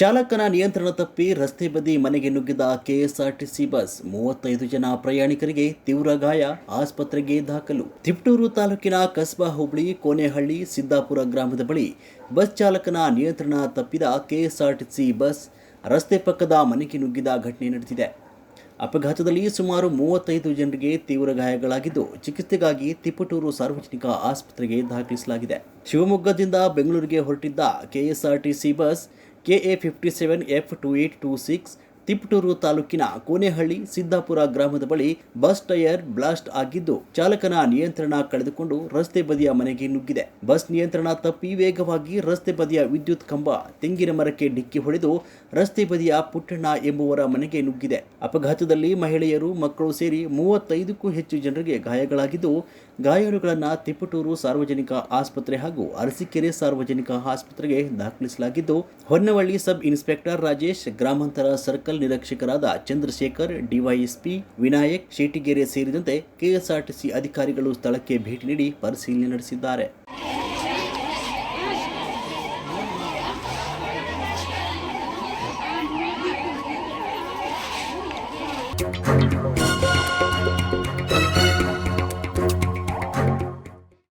ಚಾಲಕನ ನಿಯಂತ್ರಣ ತಪ್ಪಿ ರಸ್ತೆ ಬದಿ ಮನೆಗೆ ನುಗ್ಗಿದ ಕೆಎಸ್ಆರ್ಟಿಸಿ ಬಸ್ ಮೂವತ್ತೈದು ಜನ ಪ್ರಯಾಣಿಕರಿಗೆ ತೀವ್ರ ಗಾಯ, ಆಸ್ಪತ್ರೆಗೆ ದಾಖಲು. ತಿಪ್ಟೂರು ತಾಲೂಕಿನ ಕಸ್ಬಾ ಹೋಬಳಿ, ಕೋನೆಹಳ್ಳಿ, ಸಿದ್ದಾಪುರ ಗ್ರಾಮದ ಬಳಿ ಬಸ್ ಚಾಲಕನ ನಿಯಂತ್ರಣ ತಪ್ಪಿದ ಕೆಎಸ್ಆರ್ಟಿಸಿ ಬಸ್ ರಸ್ತೆ ಪಕ್ಕದ ಮನೆಗೆ ನುಗ್ಗಿದ ಘಟನೆ ನಡೆದಿದೆ. ಅಪಘಾತದಲ್ಲಿ ಸುಮಾರು ಮೂವತ್ತೈದು ಜನರಿಗೆ ತೀವ್ರ ಗಾಯಗಳಾಗಿದ್ದು, ಚಿಕಿತ್ಸೆಗಾಗಿ ತಿಪ್ಪಟೂರು ಸಾರ್ವಜನಿಕ ಆಸ್ಪತ್ರೆಗೆ ದಾಖಲಿಸಲಾಗಿದೆ. ಶಿವಮೊಗ್ಗದಿಂದ ಬೆಂಗಳೂರಿಗೆ ಹೊರಟಿದ್ದ KSRTC bus K A fifty seven F two eight two six Tiptur ತಾಲೂಕಿನ ಕೋನೆಹಳ್ಳಿ ಸಿದ್ದಾಪುರ ಗ್ರಾಮದ ಬಳಿ ಬಸ್ ಟೈರ್ ಬ್ಲಾಸ್ಟ್ ಆಗಿದ್ದು ಚಾಲಕನ ನಿಯಂತ್ರಣ ಕಳೆದುಕೊಂಡು ರಸ್ತೆ ಬದಿಯ ಮನೆಗೆ ನುಗ್ಗಿದೆ. ಬಸ್ ನಿಯಂತ್ರಣ ತಪ್ಪಿ ವೇಗವಾಗಿ ರಸ್ತೆ ಬದಿಯ ವಿದ್ಯುತ್ ಕಂಬ ತೆಂಗಿನ ಮರಕ್ಕೆ ಡಿಕ್ಕಿ ಹೊಡೆದು ರಸ್ತೆ ಬದಿಯ ಪುಟ್ಟಣ್ಣ ಎಂಬುವರ ಮನೆಗೆ ನುಗ್ಗಿದೆ. ಅಪಘಾತದಲ್ಲಿ ಮಹಿಳೆಯರು ಮಕ್ಕಳು ಸೇರಿ ಮೂವತ್ತೈದಕ್ಕೂ ಹೆಚ್ಚು ಜನರಿಗೆ ಗಾಯಗಳಾಗಿದ್ದು, ಗಾಯಾಳುಗಳನ್ನು ತಿಪಟೂರು ಸಾರ್ವಜನಿಕ ಆಸ್ಪತ್ರೆ ಹಾಗೂ ಅರಸೀಕೆರೆ ಸಾರ್ವಜನಿಕ ಆಸ್ಪತ್ರೆಗೆ ದಾಖಲಿಸಲಾಗಿದ್ದು, ಹೊನ್ನವಳ್ಳಿ ಸಬ್ ಇನ್ಸ್ಪೆಕ್ಟರ್ ರಾಜೇಶ್, ಗ್ರಾಮಾಂತರ ಸರ್ಕಲ್ ನಿರೀಕ್ಷಕರಾದ ಚಂದ್ರಶೇಖರ್ ಡಿವೈಎಸ್ಪಿ ವಿನಾಯಕ್ ಶೇಟಿಗೆರೆ ಸೇರಿದಂತೆ ಕೆಎಸ್ಆರ್ಟಿಸಿ ಅಧಿಕಾರಿಗಳು ಸ್ಥಳಕ್ಕೆ ಭೇಟಿ ನೀಡಿ ಪರಿಶೀಲನೆ ನಡೆಸಿದ್ದಾರೆ.